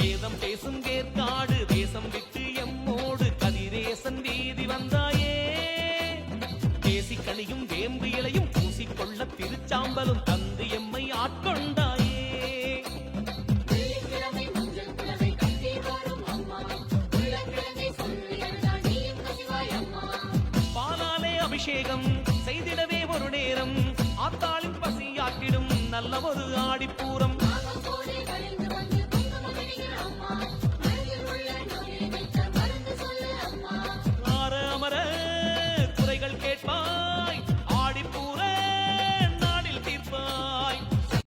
வேதம் பேசும் கேற்காடு தேசம் விட்டு எம்மோடு கதிரேசன் வீதி வந்தாயே. தேசிக்கனியும் வேம்பு இலையும் பூசிக்கொள்ள திருச்சாம்பலும் தந்து எம்மை ஆட்கொண்டாயே. பாலாலே அபிஷேகம் செய்திடவே ஒரு நேரம். ஆத்தாளின் பசியாற்றிடும் நல்ல ஒரு ஆடிப்பூரம்.